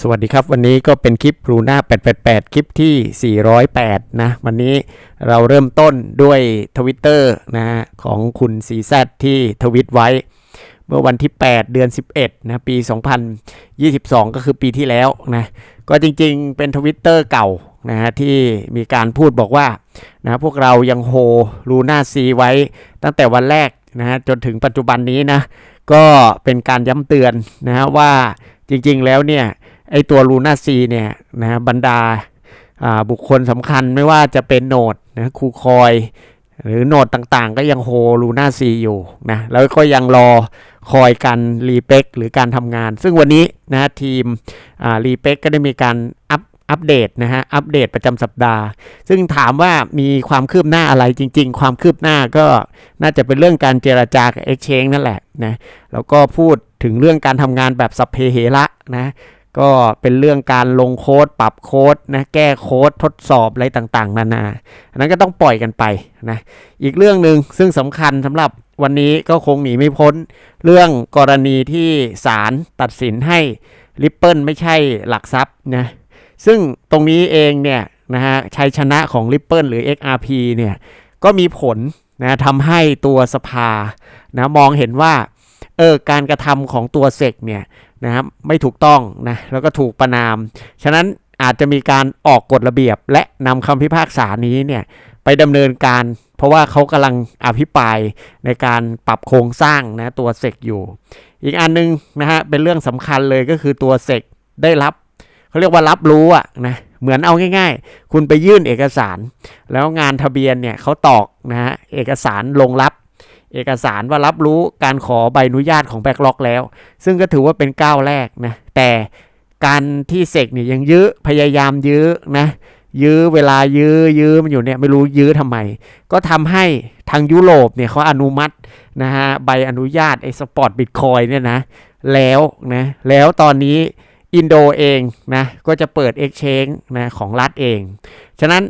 สวัสดีครับ วันนี้ก็เป็นคลิปรูน่า888 คลิปที่ 408 นะ วันนี้เราเริ่มต้นด้วยทวิตเตอร์นะของคุณซีแซที่ทวิตไว้ เมื่อวันที่ 8 เดือน 11 นะ ปี 2022 ก็คือปีที่แล้วนะ ก็จริงๆ เป็นทวิตเตอร์เก่านะฮะที่มีการพูดบอกว่านะพวกเรายังโฮลูน่าซีไว้ตั้งแต่วันแรกนะฮะจนถึงปัจจุบันนี้นะ ก็เป็นการย้ำเตือนนะฮะว่าจริงๆแล้วเนี่ย ไอตัวลูน่าซีเนี่ยนะฮะบรรดาบุคคลสำคัญไม่ว่าจะเป็นโนดนะครูคอยหรือโนดต่างๆ ก็ยังโฮลูน่าซีอยู่นะแล้วก็ยังรอคอยการรีเป็กหรือการทำงาน ซึ่งวันนี้นะทีมรีเป็กก็ได้มีการอัปอัปเดตนะฮะอัปเดตประจำสัปดาห์ ซึ่งถามว่ามีความคืบหน้าอะไรจริง ๆ ความคืบหน้าก็น่าจะเป็นเรื่องการเจราจากับ Exchange นั่นแหละนะแล้วก็พูดถึงเรื่องการทำงานแบบสัพเพเหระนะ ก็เป็นเรื่องการลงโค้ด ปรับโค้ดนะแก้โค้ดทดสอบอะไรต่างๆ นานาอันนั้นก็ต้องปล่อยกันไปนะอีกเรื่องหนึ่งซึ่งสำคัญสำหรับวันนี้ก็คงหนีไม่พ้น เรื่องกรณีที่ศาลตัดสินให้ Ripple ไม่ใช่หลักทรัพย์นะซึ่งตรงนี้เองเนี่ยนะฮะชัยชนะของ Ripple หรือ XRP เนี่ยก็มีผลนะทำให้ตัวสภานะมองเห็นว่าเออการกระทำของตัวเซกเนี่ย นะครับไม่ถูกต้องนะแล้วก็ถูกประนาม ฉะนั้นอาจจะมีการออกกฎระเบียบ และนำคำพิพากษานี้เนี่ยไปดำเนินการ เพราะว่าเขากำลังอภิปรายในการปรับโครงสร้างนะตัวเซกอยู่ อีกอันนึงนะฮะเป็นเรื่องสำคัญเลยก็คือตัวเซกได้รับเขาเรียกว่ารับรู้อะนะเหมือนเอาง่ายๆ คุณไปยื่นเอกสาร แล้วงานทะเบียนเนี่ยเขาตอกนะฮะเอกสารลงรับ เอกสารว่ารับรู้การขอใบอนุญาตของแบ็กล็อกแล้ว ซึ่งก็ถือว่าเป็นก้าวแรกนะ แต่การที่เสกเนี่ยยังยื้อพยายามยื้อนะ ยื้อเวลายื้อยื้อมันอยู่เนี่ยไม่รู้ยื้อทำไม ก็ทำให้ทางยุโรปเนี่ยเขาอนุมัตินะฮะใบอนุญาตไอ้สปอร์ตบิตคอยเนี่ยนะ แล้วนะแล้วตอนนี้อินโดเองนะก็จะเปิด Exchange นะของรัฐเอง ฉะนั้น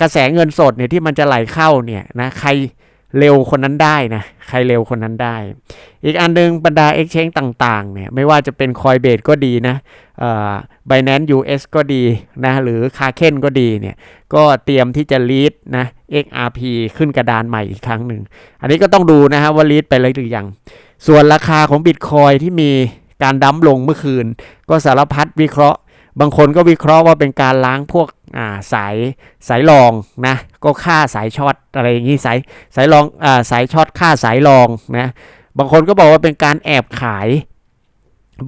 กระแสเงินสดเนี่ยที่มันจะไหลเข้าเนี่ยนะใคร เร็วคนนั้นได้นะ ใครเร็วคนนั้นได้ อีกอันหนึงบรรดา Exchange ต่างๆเนี่ยไม่ว่าจะเป็น Coinbase ก็ดีนะเอ่อ Binance US ก็ดีนะหรือ k a k e n ก็ดีเนี่ยก็เตรียมที่จะลีดนะ XRP ขึ้นกระดานใหม่อีกครั้งหนึ่ง อันนี้ก็ต้องดูนะฮะว่าลีดไปเลยหรือยัง ส่วนราคาของ Bitcoin ที่มีการดั้มลงเมื่อคืน ก็สารพัดวิเคราะห์ บางคนก็วิเคราะห์ว่าเป็นการล้างพวกอ่าสายสายรองนะก็ค่าสายช็อตอะไรอย่างนี้สายสายรองอ่าสายช็อตค่าสายรองนะบางคนก็บอกว่าเป็นการแอบขาย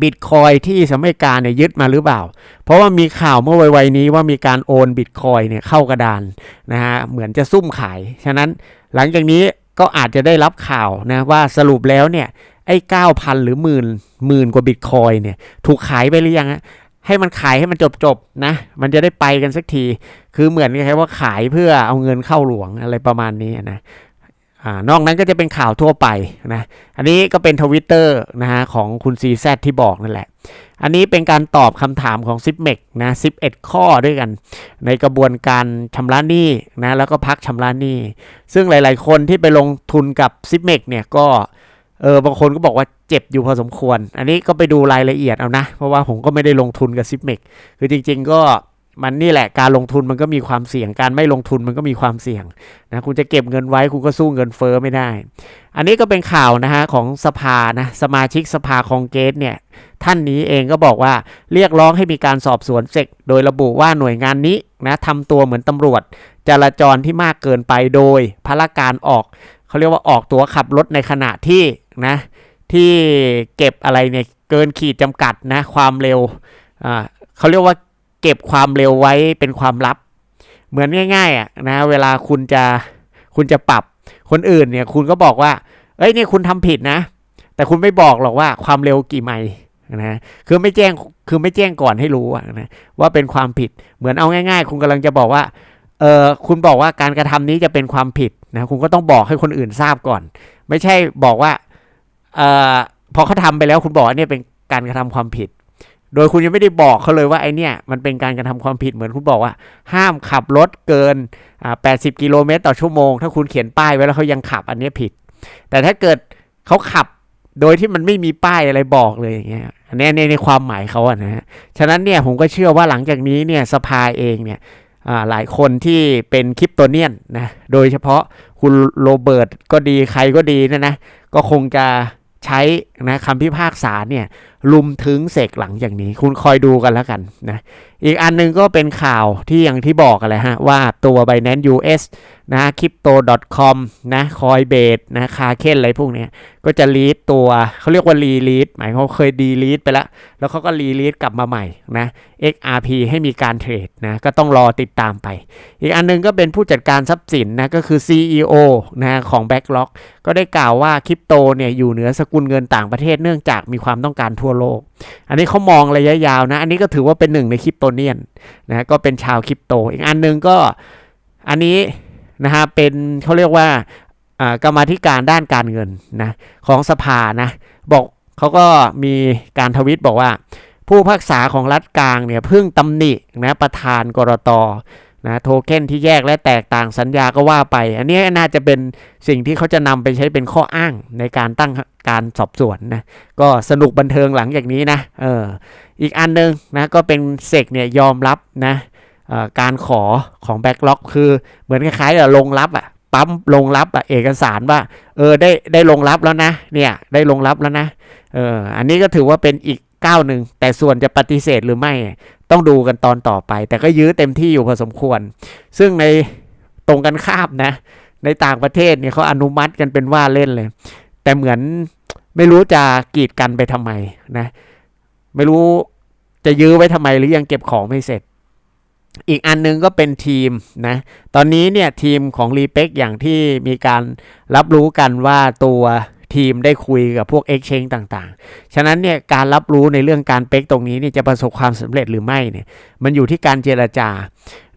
บิตคอยที่สหรัฐอเมริกาเนี่ยยึดมาหรือเปล่า เพราะว่ามีข่าวเมื่อวัยนี้ว่ามีการโอนบิตคอยเนี่ยเข้ากระดานนะฮะเหมือนจะซุ่มขาย ฉะนั้นหลังจากนี้ก็อาจจะได้รับข่าวนะว่าสรุปแล้วเนี่ยไอ้เก้าพันหรือหมื่นหมื่นกว่าบิตคอยเนี่ยถูกขายไปหรือยังฮะ ให้มันขายให้มันจบๆนะ มันจะได้ไปกันสักที คือเหมือนกับว่าขายเพื่อเอาเงินเข้าหลวงอะไรประมาณนี้นะอ่านอกนั้นก็จะเป็นข่าวทั่วไปนะ อันนี้ก็เป็นทวิตเตอร์นะฮะของคุณซีแซที่บอกนั่นแหละ อันนี้เป็นการตอบคำถามของซิปเมกนะ11ข้อด้วยกัน ในกระบวนการชำระหนี้นะแล้วก็พักชำระหนี้ ซึ่งหลาย ๆ คนที่ไปลงทุนกับซิปเมกเนี่ยก็ เออบางคนก็บอกว่าเจ็บอยู่พอสมควร อันนี้ก็ไปดูรายละเอียดเอานะ เพราะว่าผมก็ไม่ได้ลงทุนกับซิปเมกคือจริง ๆ ก็มันนี่แหละการลงทุนมันก็มีความเสี่ยง การไม่ลงทุนมันก็มีความเสี่ยงนะคุณจะเก็บเงินไว้คุณก็สู้เงินเฟ้อไม่ได้ อันนี้ก็เป็นข่าวนะฮะของสภานะสมาชิกสภาคองเกสเนี่ยท่านนี้เองก็บอกว่าเรียกร้องให้มีการสอบสวนเสกโดยระบุว่าหน่วยงานนี้นะทำตัวเหมือนตำรวจ จราจรที่มากเกินไปโดยพละการออกเขาเรียกว่าออกตัวขับรถในขณะที่ นะ ที่เก็บอะไรเนี่ยเกินขีดจำกัดนะความเร็วอ่าเขาเรียกว่าเก็บความเร็วไว้เป็นความลับ เหมือนง่ายๆอะนะเวลาคุณจะคุณจะปรับคนอื่นเนี่ยคุณก็บอกว่า เอ้ยเนี่ยคุณทำผิดนะ แต่คุณไม่บอกหรอกว่าความเร็วกี่ไมล์นะคือไม่แจ้งคือไม่แจ้งก่อนให้รู้นะว่าเป็นความผิดเหมือนเอาง่าย ๆ คุณกำลังจะบอกว่าเออคุณบอกว่าการกระทำนี้จะเป็นความผิดนะคุณก็ต้องบอกให้คนอื่นทราบก่อน ไม่ใช่บอกว่า เออพอเขาทำไปแล้วคุณบอกว่าเนี่ยเป็นการกระทำความผิด โดยคุณยังไม่ได้บอกเขาเลยว่าไอเนี่ยมันเป็นการกระทำความผิดเหมือนคุณบอกว่า ห้ามขับรถเกินอ่า80กิโลเมตรต่อชั่วโมง ถ้าคุณเขียนป้ายไว้แล้วเขายังขับอันนี้ผิด แต่ถ้าเกิดเขาขับโดยที่มันไม่มีป้ายอะไรบอกเลยอย่างเงี้ยอันนี้ในในความหมายเขาอะนะฮะฉะนั้นเนี่ยผมก็เชื่อว่าหลังจากนี้เนี่ยสภาเองเนี่ยหลายคนที่เป็นคริปโตเนียนนะโดยเฉพาะคุณโรเบิร์ตก็ดีใครก็ดีนะนะก็คงจะ ใช้นะคำพิพากษาเนี่ยลุมถึงเสกหลังอย่างนี้ คุณคอยดูกันแล้วกันนะอีกอันหนึงก็เป็นข่าวที่อย่างที่บอกกันเลยฮะ ว่าตัว Binance US นะ crypto.com นะ Coinbase นะคาเคนอะไรพวกนี้ก็จะลีดตัวเขาเรียกว่ารีลีดหมายความว่าเคยดีลีดไปแล้ว แล้วเขาก็รีลีดกลับมาใหม่นะ XRP ให้มีการเทรดนะ ก็ต้องรอติดตามไป อีกอันหนึงก็เป็นผู้จัดการทรัพย์สินนะ ก็คือ CEO นะของ Backlock ก็ได้กล่าวว่าคริปโตเนี่ยอยู่เหนือสกุลเงินต่างประเทศเนื่องจากมีความต้องการทั่วโลก อันนี้เขามองระยะยาวนะ อันนี้ก็ถือว่าเป็นหนึ่งในคริปโตเนียนนะก็เป็นชาวคริปโต อีกอันหนึงก็อันนี้นะฮะเป็นเขาเรียกว่ากรรมธิการด้านการเงินนะของสภานะบอกเขาก็มีการทวิตบอกว่า ผู้พักษาของรัฐกลางเนี่ยเพิ่งตำหนินะประธานกรต นะโทเค็นที่แยกและแตกต่างสัญญาก็ว่าไป อันนี้น่าจะเป็นสิ่งที่เขาจะนำไปใช้เป็นข้ออ้างในการตั้งการสอบสวนนะก็สนุกบันเทิงหลังจากนี้นะเอออีกอันหนึงนะก็เป็นเซกเนี่ยยอมรับนะการขอของแบ็กล็อกคือเหมือนคล้ายๆกับลงรับอะปั๊มลงรับอะเอกสารว่าเออได้ได้ลงรับแล้วนะเนี่ยได้ลงรับแล้วนะเอออันนี้ก็ถือว่าเป็นอีก ก้าวหนึ่งแต่ส่วนจะปฏิเสธหรือไม่ต้องดูกันตอนต่อไป แต่ก็ยื้อเต็มที่อยู่พอสมควร ซึ่งในตรงกันข้ามนะ ในต่างประเทศเนี่ยเขาอนุมัติกันเป็นว่าเล่นเลย แต่เหมือนไม่รู้จะกีดกันไปทำไมนะ ไม่รู้จะยื้อไว้ทำไมหรือยังเก็บของไม่เสร็จ อีกอันนึงก็เป็นทีมนะ ตอนนี้เนี่ยทีมของรีเป็กอย่างที่มีการรับรู้กันว่าตัว ทีมได้คุยกับพวก Exchange ต่างๆ ฉะนั้นเนี่ยการรับรู้ในเรื่องการเป็กตรงนี้เนี่ยจะประสบความสำเร็จหรือไม่เนี่ยมันอยู่ที่การเจรจา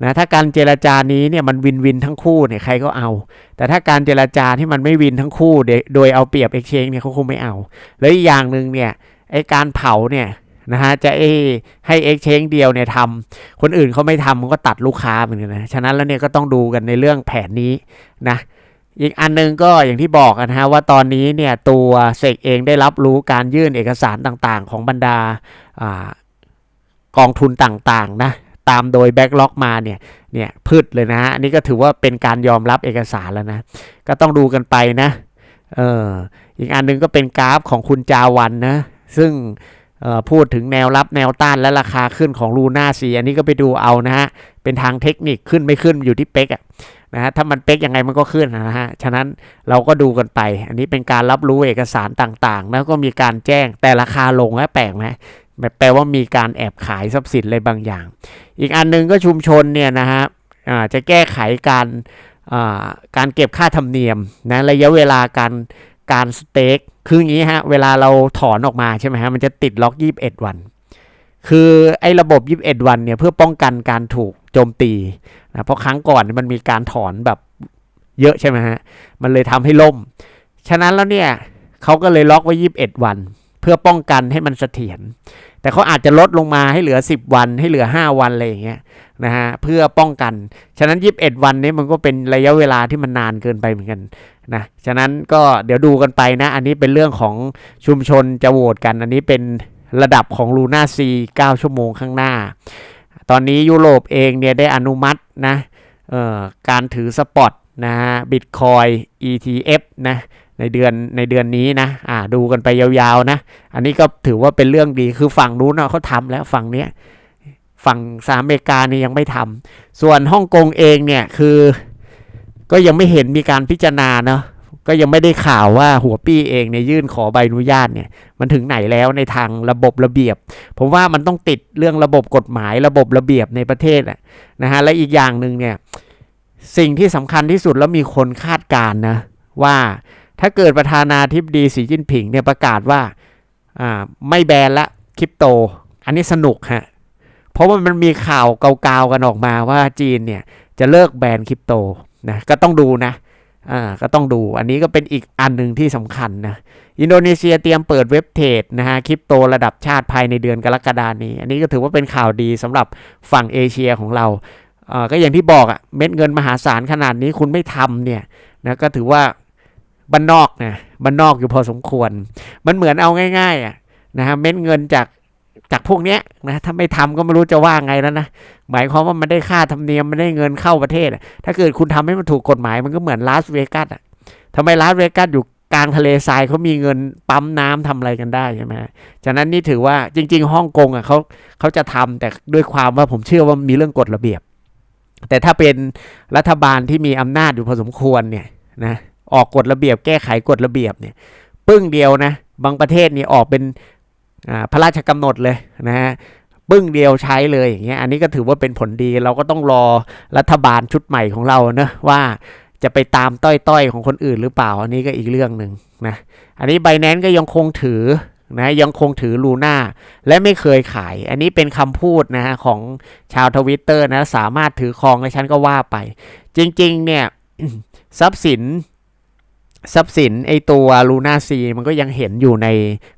นะถ้าการเจรจานี้เนี่ยมันวินวินทั้งคู่เนี่ยใครก็เอา แต่ถ้าการเจรจาที่มันไม่วินทั้งคู่โดยเอาเปรียบ Exchange เนี่ยเขาคงไม่เอา แล้วอีกอย่างหนึ่งเนี่ยไอการเผาเนี่ยนะฮะจะไอให้ Exchange เดียวเนี่ยทำคนอื่นเขาไม่ทำมันก็ตัดลูกค้าเหมือนกันนะฉะนั้นแล้วเนี่ยก็ต้องดูกันในเรื่องแผนนี้นะ อีกอันหนึงก็อย่างที่บอกนะฮะว่าตอนนี้เนี่ยตัวเสกเองได้รับรู้การยื่นเอกสารต่างๆ ของบรรดาอากองทุนต่างๆนะตามโดยแบ็กล็อกมาเนี่ยเนี่ยพืชเลยนะฮะอันนี้ก็ถือว่าเป็นการยอมรับเอกสารแล้วนะก็ต้องดูกันไปนะเอออีกอันหนึงก็เป็นกราฟของคุณจาวันนะซึ่งพูดถึงแนวรับแนวต้านและราคาขึ้นของลูน่าซีอันนี้ก็ไปดูเอานะฮะเป็นทางเทคนิคขึ้นไม่ขึ้นอยู่ที่เป๊กอะ นะฮะถ้ามันเป๊กยังไงมันก็ขึ้นนะฮะฉะนั้นเราก็ดูกันไป อันนี้เป็นการรับรู้เอกสารต่างๆ แล้วก็มีการแจ้งแต่ราคาลงแล้วแปลกไหมแปลว่ามีการแอบขายทรัพย์สินอะไรบางอย่าง อีกอันหนึงก็ชุมชนเนี่ยนะฮะจะแก้ไขการการเก็บค่าธรรมเนียมนะระยะเวลาการการสเต็กคืออย่างนี้ฮะเวลาเราถอนออกมาใช่ไหมฮะมันจะติดล็อก 21 วัน คือไอ้ระบบ 21 วันเนี่ยเพื่อป้องกันการถูกโจมตีนะเพราะครั้งก่อนมันมีการถอนแบบเยอะใช่ไหมฮะ มันเลยทำให้ล่ม ฉะนั้นแล้วเนี่ยเขาก็เลยล็อกไว้21วัน เพื่อป้องกันให้มันเสถียร แต่เขาอาจจะลดลงมาให้เหลือ 10 วันให้เหลือ 5 วันอะไรอย่างเงี้ยนะฮะเพื่อป้องกัน ฉะนั้น 21 วันนี้มันก็เป็นระยะเวลาที่มันนานเกินไปเหมือนกันนะฉะนั้นก็เดี๋ยวดูกันไปนะ อันนี้เป็นเรื่องของชุมชนจะโหวตกัน อันนี้เป็นระดับของลูน่าซี9ชั่วโมงข้างหน้า ตอนนี้ยุโรปเองเนี่ยได้อนุมัตินะการถือสปอตนะฮะบิตคอย ETF นะในเดือนในเดือนนี้นะอ่าดูกันไปยาวๆนะ อันนี้ก็ถือว่าเป็นเรื่องดีคือฝั่งนู้นเนาะเขาทำแล้วฝั่งเนี้ยฝั่งสหรัฐอเมริกานี่ยังไม่ทำส่วนฮ่องกงเองเนี่ยคือ ก็ยังไม่เห็นมีการพิจารณาเนาะ ก็ยังไม่ได้ข่าวว่าหัวปี้เองเนี่ยยื่นขอใบอนุญาตเนี่ยมันถึงไหนแล้วในทางระบบระเบียบ ผมว่ามันต้องติดเรื่องระบบกฎหมายระบบระเบียบในประเทศอะนะฮะและอีกอย่างหนึ่งเนี่ยสิ่งที่สำคัญที่สุดแล้วมีคนคาดการณ์นะว่าถ้าเกิดประธานาธิบดีสีจิ้นผิงเนี่ยประกาศว่าอ่าไม่แบนละคริปโต อันนี้สนุกฮะเพราะว่ามันมีข่าวเกาๆกันออกมาว่าจีนเนี่ยจะเลิกแบนคริปโตนะก็ต้องดูนะ อ่าก็ต้องดูอันนี้ก็เป็นอีกอันหนึ่งที่สำคัญนะอินโดนีเซียเตรียมเปิดเว็บเทรดนะฮะคริปโตระดับชาติภายในเดือนกรกฎานี้ อันนี้ก็ถือว่าเป็นข่าวดีสำหรับฝั่งเอเชียของเราอ่อก็อย่างที่บอกอะเม็ดเงินมหาศาลขนาดนี้คุณไม่ทำเนี่ยนะก็ถือว่าบ้านนอกนะมันนอกอยู่พอสมควร มันเหมือนเอาง่ายๆอะนะฮะเม็ดเงินจาก จากพวกเนี้ยนะถ้าไม่ทำก็ไม่รู้จะว่าไงแล้วนะหมายความว่ามันได้ค่าธรรมเนียมมันได้เงินเข้าประเทศถ้าเกิดคุณทำให้มันถูกกฎหมายมันก็เหมือนลาสเวกัสอะทำไมลาสเวกัสอยู่กลางทะเลทรายเขามีเงินปั๊มน้ำทำอะไรกันได้ใช่ไหมฉะนั้นนี่ถือว่าจริง ๆ ฮ่องกงอะเขาเขาจะทำแต่ด้วยความว่าผมเชื่อว่ามีเรื่องกฎระเบียบ แต่ถ้าเป็นรัฐบาลที่มีอำนาจอยู่พอสมควรเนี่ยนะออกกฎระเบียบแก้ไขกฎระเบียบเนี่ย ปึ้งเดียวนะ บางประเทศนี่ออกเป็น พระราชกำหนดเลยนะฮะปึ้งเดียวใช้เลยอย่างเงี้ยอันนี้ก็ถือว่าเป็นผลดีเราก็ต้องรอรัฐบาลชุดใหม่ของเราเนะว่าจะไปตามต้อยๆของคนอื่นหรือเปล่า อันนี้ก็อีกเรื่องหนึ่งนะอันนี้ไบแนนก็ยังคงถือนะยังคงถือลูน่าและไม่เคยขาย อันนี้เป็นคำพูดนะฮะของชาวทวิตเตอร์นะสามารถถือครองและฉันก็ว่าไป จริงๆเนี่ยทรัพย์สินทรัพย์สินไอตัวลูน่าซีมันก็ยังเห็นอยู่ใน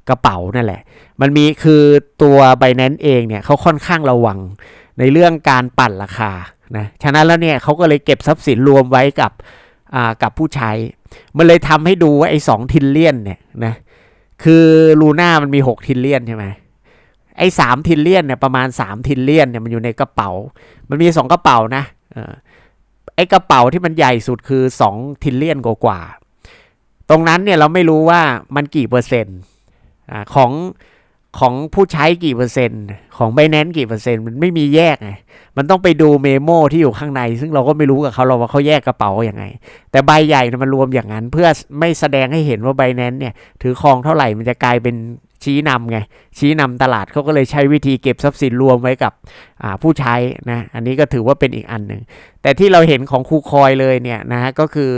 กระเป๋านั่นแหละ มันมีคือตัว b บ n a n c e เองเนี่ยเขาค่อนข้างระวังในเรื่องการปั่นราคานะฉะนั้นแล้วเนี่ยเขาก็เลยเก็บทรัพย์สินรวมไว้กับอ่ากับผู้ใช้ มันเลยทำให้ดูว่าไอ้สองทิลเลียนเนี่ยนะคือลูน่ามันมี 6 ทิลเลียนใช่ไหมไอ้สามทิลเลียนเนี่ยประมาณ 3 ทิลเลียนเนี่ยมันอยู่ในกระเป๋า มันมี 2 กระเป๋านะไอ้กระเป๋าที่มันใหญ่สุดคือ 2 ทิลเลียนกว่าๆตรงนั้นเนี่ยเราไม่รู้ว่ามันกี่เปอร์เซ็นต์อ่าของ ของผู้ใช้กี่เปอร์เซ็นต์ ของไบแนนกี่เปอร์เซ็นต์ มันไม่มีแยกไงมันต้องไปดูเมโมที่อยู่ข้างใน ซึ่งเราก็ไม่รู้กับเขาเราว่าเขาแยกกระเป๋าอย่างไง แต่ใบใหญ่มันรวมอย่างนั้น เพื่อไม่แสดงให้เห็นว่าไบแนนเนี่ยถือครองเท่าไหร่มันจะกลายเป็นชี้นำไง ชี้นำตลาดเขาก็เลยใช้วิธีเก็บทรัพย์สินรวมไว้กับผู้ใช้นะอันนี้ก็ถือว่าเป็นอีกอันหนึ่งแต่ที่เราเห็นของครูคอยเลยเนี่ยนะฮะก็คือ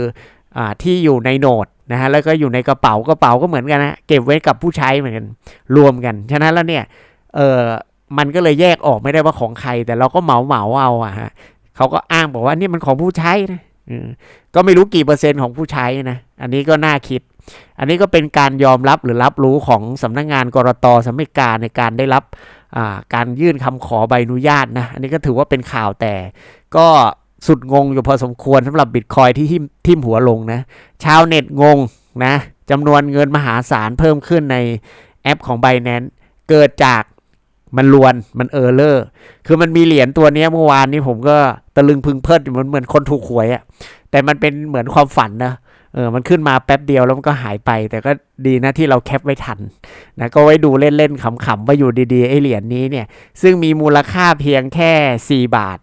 อที่อยู่ในโนด นะฮะแล้วก็อยู่ในกระเป๋ากระเป๋าก็เหมือนกันนะเก็บไว้กับผู้ใช้เหมือนกันรวมกัน ฉะนั้นแล้วเนี่ยเออมันก็เลยแยกออกไม่ได้ว่าของใคร แต่เราก็เหมาเหมาเอาอะฮะเขาก็อ้างบอกว่านี่มันของผู้ใช้นะก็ไม่รู้กี่เปอร์เซ็นต์ของผู้ใช้นะอันนี้ก็น่าคิด อันนี้ก็เป็นการยอมรับหรือรับรู้ของสำนักงงานกรตสำนักการในการได้รับการยื่นคำขอใบอนุญาตนะอันนี้ก็ถือว่าเป็นข่าวแต่ก็ สุดงงอยู่พอสมควรสำหรับบิตคอยที่ทิมทิมหัวลงนะ ชาวเน็ตงงนะจำนวนเงินมหาศาลเพิ่มขึ้นในแอปของ b บ n a n c e เกิดจากมันลวนมันเออร์เลอร์ คือมันมีเหรียญตัวนี้เมื่อวานนี้ผมก็ตะลึงพึงเพลิดอยู่เหมือนเหมือนคนถูกหวยอะแต่มันเป็นเหมือนความฝันนะเออ มันขึ้นมาแป๊บเดียวแล้วมันก็หายไป แต่ก็ดีนะที่เราแคปไว้ทันนะก็ไว้ดูเล่นๆขำๆว่าอยู่ดีๆไอ้เหรียญนี้เนี่ย ซึ่งมีมูลค่าเพียงแค่ 4 บาท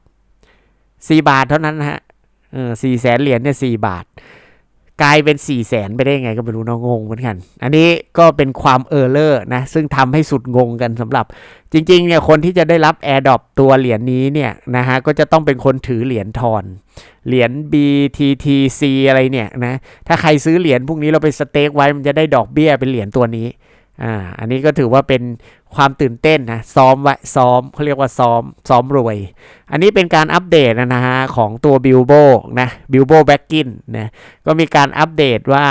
4บาทเท่านั้นนะฮะเออสี่แสนเหรียญเนี่ยสี่บาท กลายเป็น4ี่แสนไปได้ไงก็ไม่รู้นะงงเหมือนกัน อันนี้ก็เป็นความเออร์เลอร์นะ ซึ่งทำให้สุดงงกันสำหรับ จริงๆเนี่ยคนที่จะได้รับ AirDrop ตัวเหรียญนี้เนี่ยนะฮะก็จะต้องเป็นคนถือเหรียญทอน เหรียญ BTTC อะไรเนี่ยนะถ้าใครซื้อเหรียญพวกนี้เราไปสเต็กไว้มันจะได้ดอกเบี้ยเป็นเหรียญตัวนี้ อ่าอันนี้ก็ถือว่าเป็นความตื่นเต้นนะซ้อมไว้ซ้อมเขาเรียกว่าซ้อมซ้อมรวย อันนี้เป็นการอัปเดตนะฮะของตัว Bilbo นะ Bilbo Baggin นะก็มีการอัปเดตว่า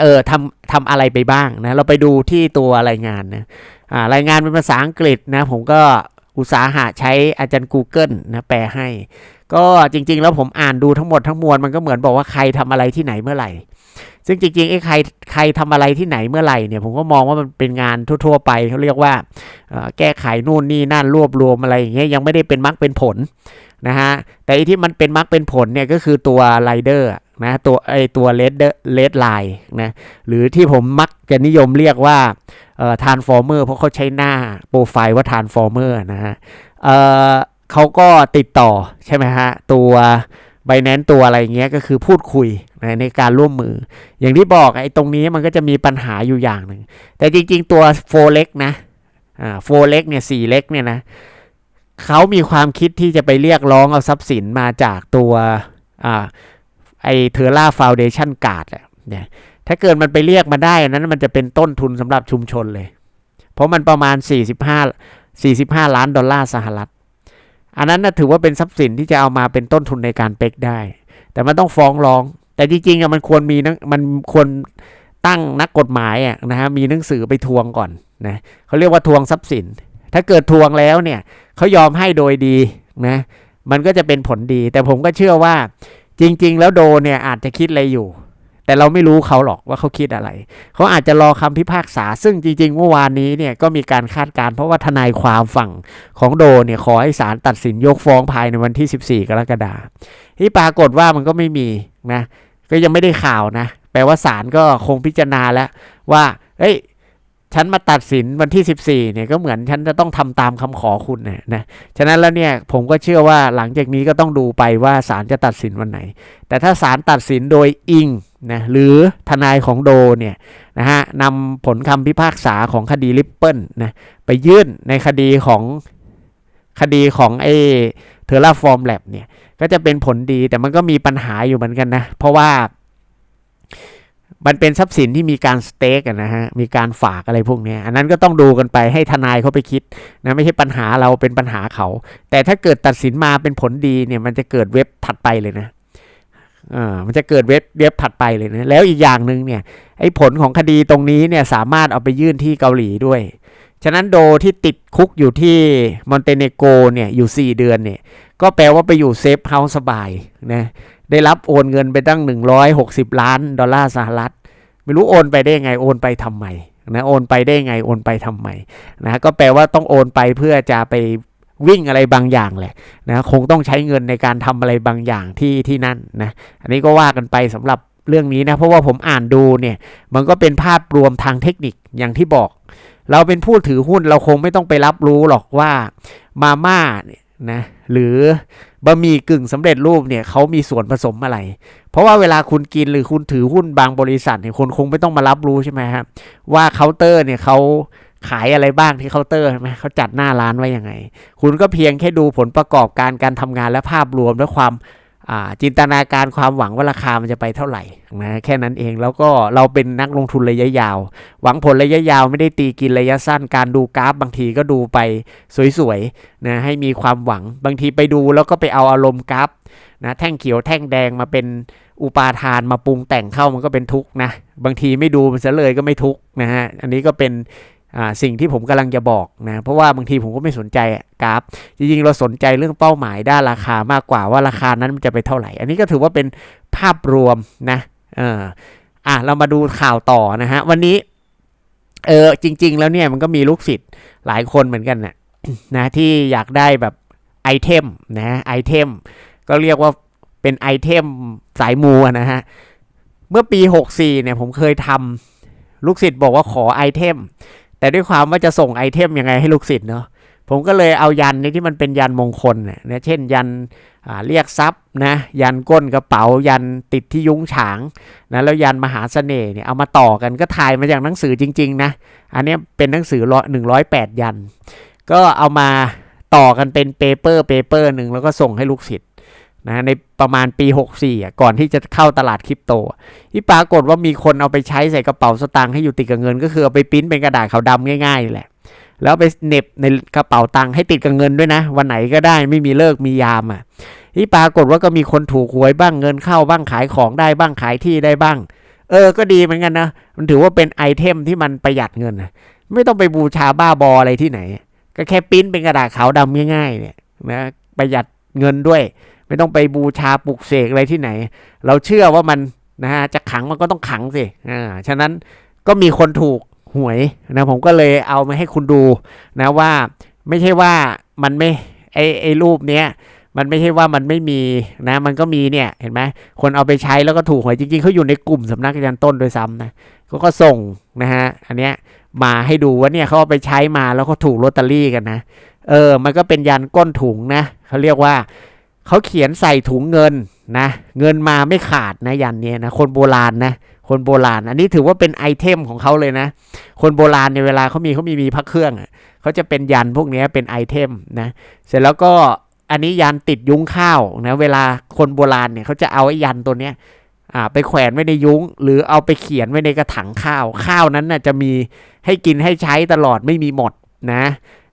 เออทำทำอะไรไปบ้างนะเราไปดูที่ตัวรายงานนะอ่ารายงานเป็นภาษาอังกฤษนะผมก็อุตสาหะใช้อาจารย์ Google นะแปลให้ ก็จริง ๆ แล้วผมอ่านดูทั้งหมดทั้งมวลมันก็เหมือนบอกว่าใครทำอะไรที่ไหนเมื่อไหร่ ซึ่งจริงๆไอ้ใครใครทำอะไรที่ไหนเมื่อไหร่เนี่ยผมก็มองว่ามันเป็นงานทั่ว ๆ ไปเขาเรียกว่าแก้ไขนู่นนี่นั่นรวบรวมอะไรอย่างเงี้ยยังไม่ได้เป็นมรรคเป็นผลนะฮะแต่อ้ที่มันเป็นมรรคเป็นผลเนี่ยก็คือตัวไรเดอร์นะตัวไอตัวเลดเดอร์เลดไลน์นะหรือที่ผมมักจะนิยมเรียกว่าเอ่อทานฟอร์เมอร์เพราะเขาใช้หน้าโปรไฟล์ว่าทานฟอร์เมอร์นะฮะเอ่อเขาก็ติดต่อใช่ไหมฮะตัว ไบแนนตัวอะไรเงี้ยก็คือพูดคุยนะในการร่วมมือ อย่างที่บอกไอ้ตรงนี้มันก็จะมีปัญหาอยู่อย่างหนึ่ง แต่จริงๆตัวโฟเล็กนะอ่าโฟเล็กเนี่ยสี่เล็กเนี่ยนะเขามีความคิดที่จะไปเรียกร้องเอาทรัพย์สินมาจากตัวอ่าไอเทอร่าฟาวเดชันการ์ดเนี่ยถ้าเกิดมันไปเรียกมาได้นนั้นมันจะเป็นต้นทุนสำหรับชุมชนเลย เพราะมันประมาณ 45 45 ล้านดอลลาร์สหรัฐ อันนั้นนะถือว่าเป็นทรัพย์สินที่จะเอามาเป็นต้นทุนในการเป็กได้ แต่มันต้องฟ้องร้อง แต่จริงๆอะมันควรมีนักมันควรตั้งนักกฎหมายอะนะฮะมีหนังสือไปทวงก่อนนะเขาเรียกว่าทวงทรัพย์สิน ถ้าเกิดทวงแล้วเนี่ยเขายอมให้โดยดีนะมันก็จะเป็นผลดี แต่ผมก็เชื่อว่าจริง ๆ แล้วโดเนี่ยอาจจะคิดอะไรอยู่ แต่เราไม่รู้เขาหรอกว่าเขาคิดอะไร เขาอาจจะรอคำพิพากษา ซึ่งจริงๆเมื่อวานนี้เนี่ยก็มีการคาดการณ์เพราะว่าทนายความฝั่งของโดเนี่ยขอให้ศาลตัดสินยกฟ้องภายในวันที่ 14 กรกฎาคมที่ปรากฏว่ามันก็ไม่มีนะก็ยังไม่ได้ข่าวนะแปลว่าศาลก็คงพิจารณาแล้วว่าเอ้ยฉันมาตัดสินวันที่ 14 เนี่ยก็เหมือนฉันจะต้องทำตามคำขอคุณนะนะ ฉะนั้นแล้วเนี่ยผมก็เชื่อว่าหลังจากนี้ก็ต้องดูไปว่าศาลจะตัดสินวันไหน แต่ถ้าศาลตัดสินโดยอิง นะหรือทนายของโดเนี่ยนะฮะนำผลคำพิพากษาของคดีลิปเปิลนะไปยื่นในคดีของคดีของไอเทอร์ราฟอร์มแลบเนี่ยก็จะเป็นผลดีแต่มันก็มีปัญหาอยู่เหมือนกันนะ เพราะว่ามันเป็นทรัพย์สินที่มีการสเต็กนะฮะ มีการฝากอะไรพวกนี้ อันนั้นก็ต้องดูกันไปให้ทนายเขาไปคิดนะไม่ใช่ปัญหาเราเป็นปัญหาเขา แต่ถ้าเกิดตัดสินมาเป็นผลดีเนี่ยมันจะเกิดเว็บถัดไปเลยนะ อ่ามันจะเกิดเว็บเว็บถัดไปเลยนะแล้วอีกอย่างหนึ่งเนี่ยไอ้ผลของคดีตรงนี้เนี่ยสามารถเอาไปยื่นที่เกาหลีด้วย ฉะนั้นโดที่ติดคุกอยู่ที่มอนเตเนโกเนี่ยอยู่ 4 เดือนเนี่ยก็แปลว่าไปอยู่เซฟเฮาส์สบายนะได้รับโอนเงินไปตั้ง 160 ล้านดอลลาร์สหรัฐ ไม่รู้โอนไปได้ยังไงโอนไปทำไมนะโอนไปได้ยังไงโอนไปทำไมนะก็แปลว่าต้องโอนไปเพื่อจะไป วิ่งอะไรบางอย่างแหละนะคงต้องใช้เงินในการทำอะไรบางอย่างที่ที่นั่นนะอันนี้ก็ว่ากันไปสำหรับเรื่องนี้นะเพราะว่าผมอ่านดูเนี่ยมันก็เป็นภาพรวมทางเทคนิคอย่างที่บอก เราเป็นผู้ถือหุ้นเราคงไม่ต้องไปรับรู้หรอกว่ามาม่าเนี่ยนะหรือบะหมี่กึ่งสำเร็จรูปเนี่ยเขามีส่วนผสมอะไร เพราะว่าเวลาคุณกินหรือคุณถือหุ้นบางบริษัทเนี่ยคนคงไม่ต้องมารับรู้ใช่ไหมครับว่าเคาน์เตอร์เนี่ยเขา ขายอะไรบ้างที่เคาน์เตอร์ใช่ไหมเขาจัดหน้าร้านไว้ยังไง คุณก็เพียงแค่ดูผลประกอบการการทำงานและภาพรวมและความจินตนาการความหวังว่าราคามันจะไปเท่าไหร่นะแค่นั้นเองแล้วก็เราเป็นนักลงทุนระยะยาว หวังผลระยะยาวไม่ได้ตีกินระยะสั้น การดูกราฟบางทีก็ดูไปสวยๆนะให้มีความหวังบางทีไปดูแล้วก็ไปเอาอารมณ์กราฟนะแท่งเขียวแท่งแดงมาเป็นอุปาทานมาปรุงแต่งเข้ามันก็เป็นทุกข์นะบางทีไม่ดูมันเสเลยก็ไม่ทุกข์นะฮะอันนี้ก็เป็น สิ่งที่ผมกำลังจะบอกนะเพราะว่าบางทีผมก็ไม่สนใจกราฟ จริงๆ เราสนใจเรื่องเป้าหมายด้านราคามากกว่าว่าราคานั้นมันจะไปเท่าไหร่ อันนี้ก็ถือว่าเป็นภาพรวมนะเอออะเรามาดูข่าวต่อนะฮะวันนี้เออจริง ๆ แล้วเนี่ยมันก็มีลูกศิษย์หลายคนเหมือนกันนะนะที่อยากได้แบบไอเทมนะไอเทมก็เรียกว่าเป็นไอเทมสายมูนะฮะเมื่อปี 64เนี่ยผมเคยทำลูกศิษย์บอกว่าขอไอเทม แต่ด้วยความว่าจะส่งไอเทมยังไงให้ลูกศิษย์เนาะผมก็เลยเอายันนี้ที่มันเป็นยันมงคลเนะนะเช่นยันเรียกทรัพย์นะยันก้นกระเป๋ายันติดที่ยุ้งฉางนะแล้วยันมหาเสน่ห์เนี่ยเอามาต่อกันก็ถ่ายมาจากหนังสือจริง ๆ นะ อันนี้เป็นหนังสือร้อยหนึ่งร้อยแปดยัน ก็เอามาต่อกันเป็นเปเปอร์เปเปอร์หนึ่งแล้วก็ส่งให้ลูกศิษย์ นะในประมาณปี 64อ่ก่อนที่จะเข้าตลาดคริปโต ที่ปรากฏว่ามีคนเอาไปใช้ใส่กระเป๋าสตางค์ให้อยู่ติดกับเงิน ก็คือเอาไปปิ้นเป็นกระดาษขาวดำง่ายๆแหละ แล้วไปเน็บในกระเป๋าตังค์ให้ติดกับเงินด้วยนะ วันไหนก็ได้ไม่มีเลิกมียามอะที่ปรากฏว่าก็มีคนถูกหวยบ้างเงินเข้าบ้างขายของได้บ้างขายที่ได้บ้าง เออก็ดีเหมือนกันนะมันถือว่าเป็นไอเทมที่มันประหยัดเงินไม่ต้องไปบูชาบ้าบออะไรที่ไหน ก็แค่ปิ้นเป็นกระดาษขาวดำง่ายๆเนี่ยนะประหยัดเงินด้วย ไม่ต้องไปบูชาปลุกเสกอะไรที่ไหน เราเชื่อว่ามันนะฮะจะขังมันก็ต้องขังสิอ่าฉะนั้นก็มีคนถูกหวยนะผมก็เลยเอามาให้คุณดูนะว่าไม่ใช่ว่ามันไม่ไอไอรูปเนี้ยมันไม่ใช่ว่ามันไม่มีนะ มันก็มีเนี่ยเห็นไหมคนเอาไปใช้แล้วก็ถูกหวยจริงๆเขาอยู่ในกลุ่มสำนักอาจารย์ต้นโดยซ้ำนะเขาก็ส่งนะฮะอันเนี้ยมาให้ดูว่าเนี่ยเขาเอาไปใช้มาแล้วก็ถูกลอตเตอรี่กันนะเออ มันก็เป็นยันก้นถุงนะเขาเรียกว่า เขาเขียนใส่ถุงเงินนะ เงินมาไม่ขาดนะยันเนี้ยนะคนโบราณนะคนโบราณ อันนี้ถือว่าเป็นไอเทมของเขาเลยนะ คนโบราณในเวลาเขามีเขามีมีพระเครื่องอะเขาจะเป็นยันพวกนี้เป็นไอเทมนะ เสร็จแล้วก็อันนี้ยันติดยุ้งข้าวนะเวลาคนโบราณเนี่ยเขาจะเอาไอ้ยันตัวเนี้ยอ่าไปแขวนไว้ในยุ้ง หรือเอาไปเขียนไว้ในกระถางข้าว ข้าวนั้นน่ะจะมีให้กินให้ใช้ตลอดไม่มีหมดนะ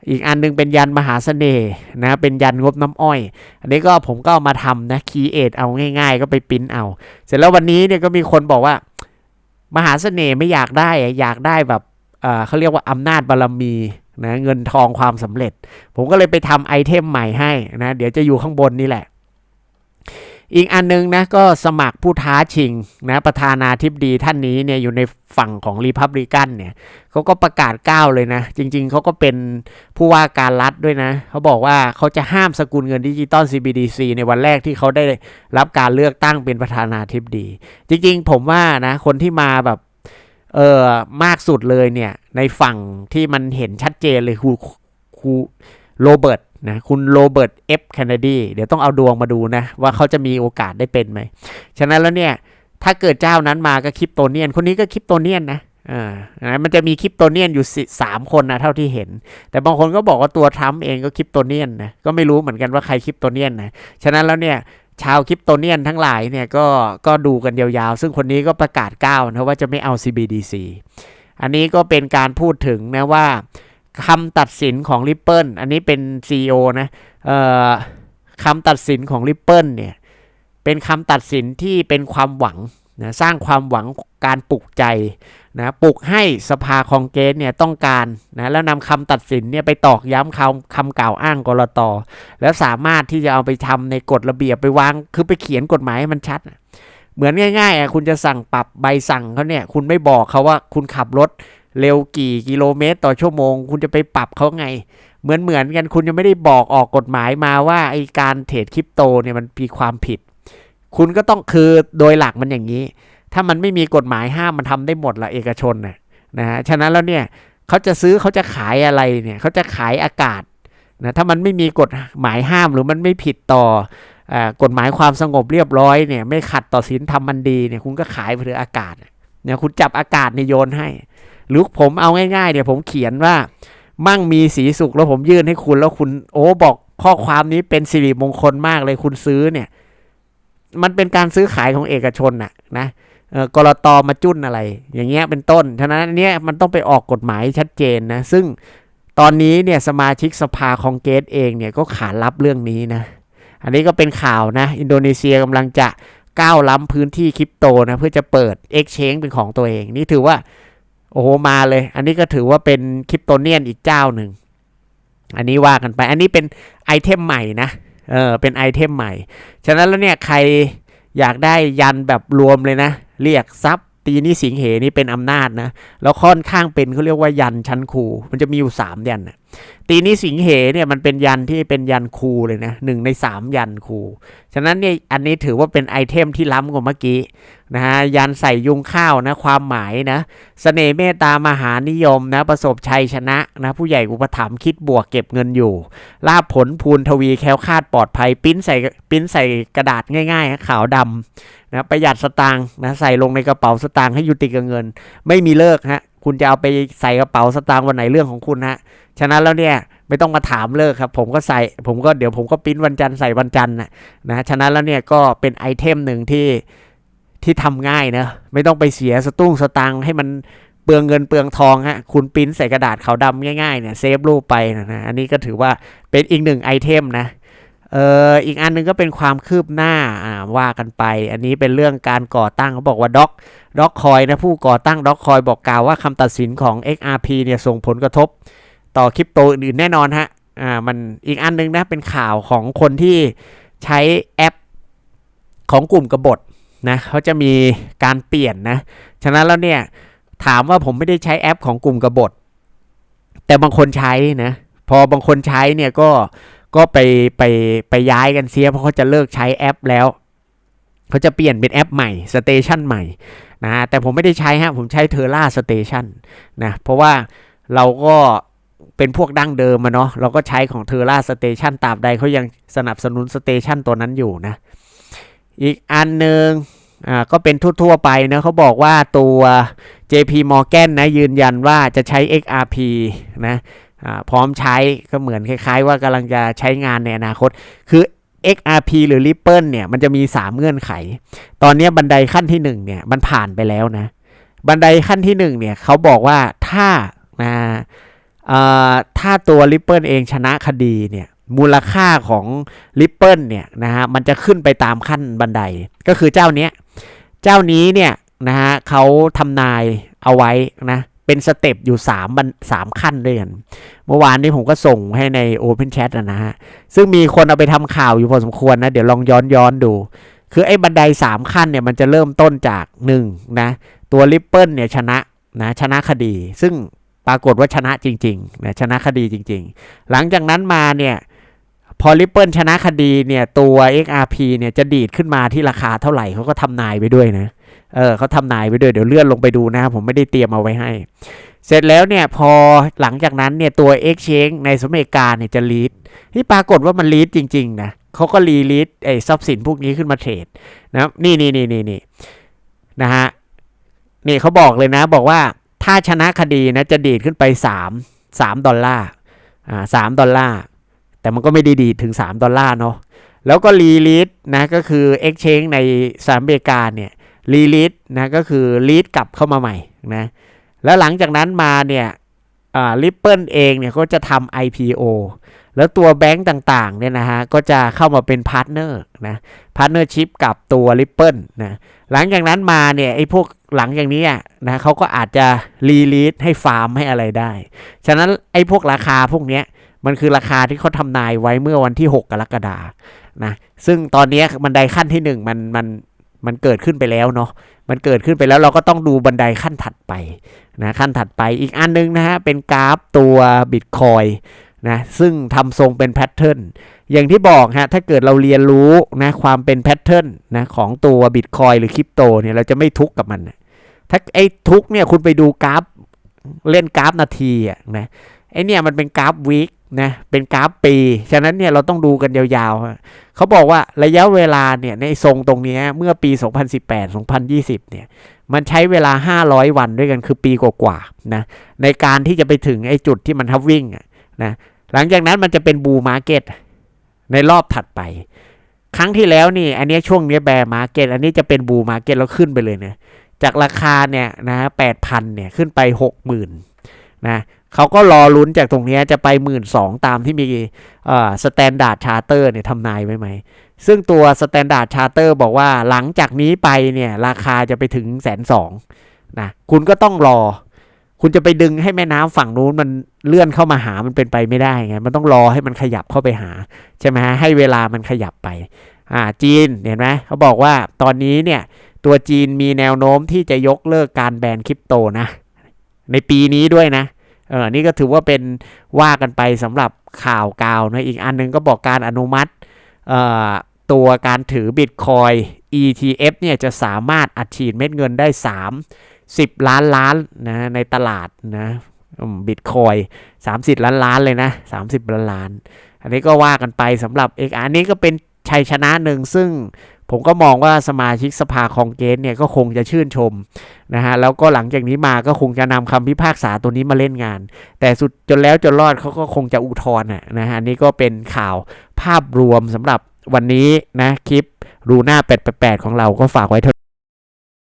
อีกอันหนึงเป็นยันมหาเสน่ห์นะ เป็นยันงบน้ำอ้อย อันนี้ก็ผมก็เอามาทำนะคีเอทเอาง่าย ๆ ก็ไปปริ้นเอา เสร็จแล้ววันนี้เนี่ยก็มีคนบอกว่า มหาเสน่ห์ไม่อยากได้อยากได้แบบเเขาเรียกว่าอำนาจบารมีนะเงินทองความสำเร็จ ผมก็เลยไปทำไอเทมใหม่ให้นะ เดี๋ยวจะอยู่ข้างบนนี่แหละ อีกอันนึงนะก็สมัครผู้ท้าชิงนะประธานาธิบดีท่านนี้เนี่ยอยู่ในฝั่งของรีพับลิกันเนี่ยเขาก็ประกาศก้าวเลยนะ จริง ๆเขาก็เป็นผู้ว่าการรัฐด้วยนะ เขาบอกว่าเขาจะห้ามสกุลเงินดิจิตอล CBDC ในวันแรกที่เขาได้รับการเลือกตั้งเป็นประธานาธิบดี จริง ๆ ผมว่านะคนที่มาแบบเออมากสุดเลยเนี่ยในฝั่งที่มันเห็นชัดเจนเลยคือครูโรเบิร์ต นะคุณโรเบิร์ตเอฟแคนเนดีเดี๋ยวต้องเอาดวงมาดูนะ ว่าเขาจะมีโอกาสได้เป็นไหม ฉะนั้นแล้วเนี่ย ถ้าเกิดเจ้านั้นมาก็คริปโตเนียน คนนี้ก็คริปโตเนียนนะอ่านะมันจะมีคริปโตเนียนอยู่สามคนนะเท่าที่เห็น แต่บางคนก็บอกว่าตัวทรัมป์เองก็คริปโตเนียนนะก็ไม่รู้เหมือนกันว่าใครคริปโตเนียนนะฉะนั้นแล้วเนี่ยชาวคริปโตเนียนทั้งหลายเนี่ยก็ก็ดูกันยาวๆ ซึ่งคนนี้ก็ประกาศก้าวนะว่าจะไม่เอา CBDC อันนี้ก็เป็นการพูดถึงนะว่า คำตัดสินของ Ripple อันนี้เป็น CEO นะเอ่อคำตัดสินของ Ripple เนี่ย เป็นคำตัดสินที่เป็นความหวังนะสร้างความหวังการปลุกใจนะปลุกให้สภาคองเกรสเนี่ยต้องการนะแล้วนำคำตัดสินเนี่ยไปตอกย้ำคำคำกล่าวอ้างกรตแล้วสามารถที่จะเอาไปทำในกฎระเบียบไปวางคือไปเขียนกฎหมายให้มันชัดเหมือนง่ายๆอะคุณจะสั่งปรับใบสั่งเขาเนี่ย คุณไม่บอกเขาว่าคุณขับรถ เร็วกี่กิโลเมตร ต่อชั่วโมง คุณจะไปปรับเขาไง เหมือนเหมือนกันคุณยังไม่ได้บอกออกกฎหมายมาว่าไอการเทรดคริปโตเนี่ยมันมีความผิด คุณก็ต้องคือโดยหลักมันอย่างนี้ ถ้ามันไม่มีกฎหมายห้ามมันทำได้หมดละเอกชนนะนะฮะฉะนั้นแล้วเนี่ยเขาจะซื้อเขาจะขายอะไรเนี่ยเขาจะขายอากาศนะถ้ามันไม่มีกฎหมายห้ามหรือมันไม่ผิดต่อกฎหมายความสงบเรียบร้อยเนี่ยไม่ขัดต่อศีลธรรมมันดีเนี่ยคุณก็ขายไปเถอะอากาศเนี่ยคุณจับอากาศในโยนให้ หรือผมเอาง่ายๆเนี่ยผมเขียนว่า มั่งมีสีสุขแล้วผมยื่นให้คุณแล้วคุณ โอ้บอกข้อความนี้เป็นสิริมงคลมากเลยคุณซื้อเนี่ย มันเป็นการซื้อขายของเอกชนน่ะนะกรตมาจุ้นอะไร อย่างเงี้ยเป็นต้นฉะนั้นเนี้ยมันต้องไปออกกฎหมายชัดเจนนะ ซึ่งตอนนี้เนี่ยสมาชิกสภาคองเกสเองเนี่ยก็ขานรับเรื่องนี้นะ อันนี้ก็เป็นข่าวนะ อินโดนีเซียกำลังจะก้าวล้ำพื้นที่คริปโตนะ เพื่อจะเปิด Exchange เป็นของตัวเอง นี่ถือว่า โอ้โหมาเลย อันนี้ก็ถือว่าเป็นคริปโตเนียนอีกเจ้าหนึ่ง อันนี้ว่ากันไป อันนี้เป็นไอเทมใหม่นะ เออ เป็นไอเทมใหม่ ฉะนั้นแล้วเนี่ยใครอยากได้ยันแบบรวมเลยนะ เรียกทรัพย์ตีนี้สิงเหนี่เป็นอำนาจนะ แล้วค่อนข้างเป็นเขาเรียกว่ายันชั้นครู มันจะมีอยู่ 3 ยันนะตีนี้สิงเหเนี่ยมันเป็นยันที่เป็นยันครูเลยนะหนึ่งใน 3 ยันครู ฉะนั้นเนี่ยอันนี้ถือว่าเป็นไอเทมที่ล้ำกว่าเมื่อกี้ นะฮะยันใส่ยุงข้าวนะความหมายนะสเสน่ห์เมตตามหานิยมนะประสบชัยชนะนะผู้ใหญ่อุปถัมภ์คิดบวกเก็บเงินอยู่ลาบผลพูนทวีแคล้วคาดปลอดภัยปิ้นใส่ปิ้นใส่กระดาษง่ายๆขาวดำนะประหยัดสตางค์นะใส่ลงในกระเป๋าสตางค์ให้ยุติกับเงิน ไม่มีเลิกฮะคุณจะเอาไปใส่กระเป๋าสตางค์วันไหนเรื่องของคุณฮะฉะนั้นแล้วเนี่ยไม่ต้องมาถามเลิกครับ ผมก็ใส่ผมก็เดี๋ยวผมก็ปิ้นวันจันทร์ใส่วันจันทร์นะนะฉะนั้นแล้วเนี่ยก็เป็นไอเทมหนึ่งที่ ที่ทำง่ายนะไม่ต้องไปเสียสตุ้งสตังให้มันเปลืองเงินเปลืองทองฮะคุณปิ้นใส่กระดาษขาวดำง่ายๆเนี่ยเซฟรูปไปนะนะอันนี้ก็ถือว่าเป็นอีกหนึ่งไอเทมนะเอออีกอันนึงก็เป็นความคืบหน้าอ่าว่ากันไป อันนี้เป็นเรื่องการก่อตั้งเขาบอกว่าด็อกด็อกคอยนะผู้ก่อตั้งด็อกคอยบอกกล่าวว่าคำตัดสินของ XRP เนี่ยส่งผลกระทบต่อคริปโตอื่นๆแน่นอนฮะอ่ามันอีกอันนึงนะเป็นข่าวของคนที่ใช้แอปของกลุ่มกบฏ นะเขาจะมีการเปลี่ยนนะ ฉะนั้นแล้วเนี่ยถามว่าผมไม่ได้ใช้แอปของกลุ่มกบฏ แต่บางคนใช้นะ พอบางคนใช้เนี่ยก็ก็ไปไปไปย้ายกันเสียเพราะเขาจะเลิกใช้แอปแล้วเขาจะเปลี่ยนเป็นแอปใหม่สเตชันใหม่นะแต่ผมไม่ได้ใช้ฮะผมใช้เทอร่าสเตชันนะเพราะว่าเราก็เป็นพวกดั้งเดิมมาเนาะเราก็ใช้ของเทอร่าสเตชันตราบใดเขายังสนับสนุนสเตชันตัวนั้นอยู่นะ อีกอันหนึ่งอ่าก็เป็นทั่วๆไปนะเขาบอกว่าตัว JP Morgan นะยืนยันว่าจะใช้ XRP นะอ่าพร้อมใช้ก็เหมือนคล้ายๆ ว่ากำลังจะใช้งานในอนาคต คือ XRP หรือ Ripple เนี่ยมันจะมี 3 เงื่อนไข ตอนนี้บันไดขั้นที่ 1 เนี่ยมันผ่านไปแล้วนะ บันไดขั้นที่ 1 เนี่ยเขาบอกว่าถ้านะถ้าตัว Ripple เองชนะคดีเนี่ย มูลค่าของ Ripple เนี่ยนะฮะมันจะขึ้นไปตามขั้นบันไดก็คือเจ้าเนี้ยเจ้านี้เนี่ยนะฮะเขาทำนายเอาไว้นะเป็นสเต็ปอยู่3บันสามขั้นด้วยกัน เมื่อวานนี้ผมก็ส่งให้ใน Open Chat นะฮะ ซึ่งมีคนเอาไปทำข่าวอยู่พอสมควรนะ เดี๋ยวลองย้อนย้อนดู คือไอ้บันได 3 ขั้นเนี่ย มันจะเริ่มต้นจาก1นะตัวริปเปิลเนี่ยชนะนะชนะคดี ซึ่งปรากฏว่าชนะจริงๆนะชนะคดีจริง ๆ หลังจากนั้นมาเนี่ย พอริปเปิลชนะคดีเนี่ยตัว XRP เนี่ยจะดีดขึ้นมาที่ราคาเท่าไหร่เขาก็ทำนายไปด้วยนะ เออเขาทำนายไปด้วยเดี๋ยวเลื่อนลงไปดูนะครับผมไม่ได้เตรียมเอาไว้ให้ เสร็จแล้วเนี่ยพอหลังจากนั้นเนี่ยตัว Exchange ในสหรัฐอเมริกาเนี่ยจะลีดที่ปรากฏว่ามันลีดจริงๆนะเขาก็รีลีดไอ้ทรัพย์สินพวกนี้ขึ้นมาเทรดนะนี่นี่นี่นี่นี่นะฮะนี่เขาบอกเลยนะบอกว่าถ้าชนะคดีนะจะดีดขึ้นไป 3 3 ดอลลาร์อ่าสามดอลลาร์ แต่มันก็ไม่ได้ดีถึง 3 ดอลลาร์เนาะแล้วก็รีลีดนะก็คือ Exchange ในสหรัฐอเมริกาเนี่ยรีลีดนะก็คือลีดกลับเข้ามาใหม่นะแล้วหลังจากนั้นมาเนี่ยริปเปิลเองเนี่ยก็จะทำ IPO แล้วตัวแบงก์ต่างๆเนี่ยนะฮะก็จะเข้ามาเป็นพาร์ทเนอร์นะพาร์ทเนอร์ชิพกับตัว Ripple นะหลังจากนั้นมาเนี่ยไอ้พวกหลังอย่างนี้อะนะเขาก็อาจจะรีลีสให้ฟาร์มให้อะไรได้ ฉะนั้นไอ้พวกราคาพวกเนี้ย มันคือราคาที่เขาทำนายไว้เมื่อวันที่ 6 กรกฎานะ ซึ่งตอนนี้บันไดขั้นที่ 1 มันมันมันเกิดขึ้นไปแล้วเนาะ มันเกิดขึ้นไปแล้วเราก็ต้องดูบันไดขั้นถัดไปนะขั้นถัดไปอีกอันนึงนะฮะเป็นกราฟตัวบิตคอยนะซึ่งทำทรงเป็นแพทเทิร์นอย่างที่บอกฮะถ้าเกิดเราเรียนรู้นะความเป็นแพทเทิร์นนะของตัวบิตคอยหรือคริปโตเนี่ยเราจะไม่ทุกข์กับมัน ถ้าไอ้ทุกข์เนี่ยคุณไปดูกราฟเล่นกราฟนาทีอะนะ ไอเนี่ยมันเป็นกราฟวีคนะเป็นกราฟปี ฉะนั้นเนี่ยเราต้องดูกันยาวๆ เขาบอกว่าระยะเวลาเนี่ยในทรงตรงนี้เมื่อปี 2018-2020 เนี่ยมันใช้เวลา 500 วันด้วยกันคือปีกว่าๆนะในการที่จะไปถึงไอ้จุดที่มันทับวิ่งนะหลังจากนั้นมันจะเป็นบูมาร์เก็ตในรอบถัดไป ครั้งที่แล้วนี่ อันนี้ช่วงนี้แบร์มาร์เก็ตอันนี้จะเป็นบูมาร์เก็ตแล้วขึ้นไปเลยเนี่ยจากราคาเนี่ยนะแปดพันเนี่ยขึ้นไป60,000นะ เขาก็รอลุ้นจากตรงนี้จะไป 1 2ื่นตามที่มีสแตนดาร์ดชาร์เตอร์เนี่ยทำนายไว้ไหม ซึ่งตัว Standard Charter บอกว่าหลังจากนี้ไปเนี่ยราคาจะไปถึงแสนสองนะคุณก็ต้องรอ คุณจะไปดึงให้แม่น้ำฝั่งนู้นมันเลื่อนเข้ามาหามันเป็นไปไม่ได้ไงมันต้องรอให้มันขยับเข้าไปหาใช่ไหมฮะให้เวลามันขยับไปอ่าจีนเห็นไหมเขาบอกว่าตอนนี้เนี่ยตัวจีนมีแนวโน้มที่จะยกเลิกการแบนคริปโตนะในปีนี้ด้วยนะ เออนี่ก็ถือว่าเป็นว่ากันไปสำหรับข่าวกาวนะอีกอันหนึงก็บอกการอนุมัติตัวการถือบิตคอย ETF เนี่ยจะสามารถอัดฉีดเม็ดเงินได้ 30 ล้านล้านนะในตลาดนะบิตคอย30 ล้านล้านเลยนะ 30 ล้านล้าน อันนี้ก็ว่ากันไปสำหรับเอกอันนี้ก็เป็นชัยชนะหนึ่งซึ่ง ผมก็มองว่าสมาชิกสภาคองเกสเนี่ยก็คงจะชื่นชมนะฮะแล้วก็หลังจากนี้มาก็คงจะนำคำพิพากษาตัวนี้มาเล่นงาน แต่สุดจนแล้วจนรอดเขาก็คงจะอุทธรณ์นะฮะนี่ก็เป็นข่าวภาพรวมสำหรับวันนี้นะคลิปรูหน้า888ของเราก็ฝากไว้เท่า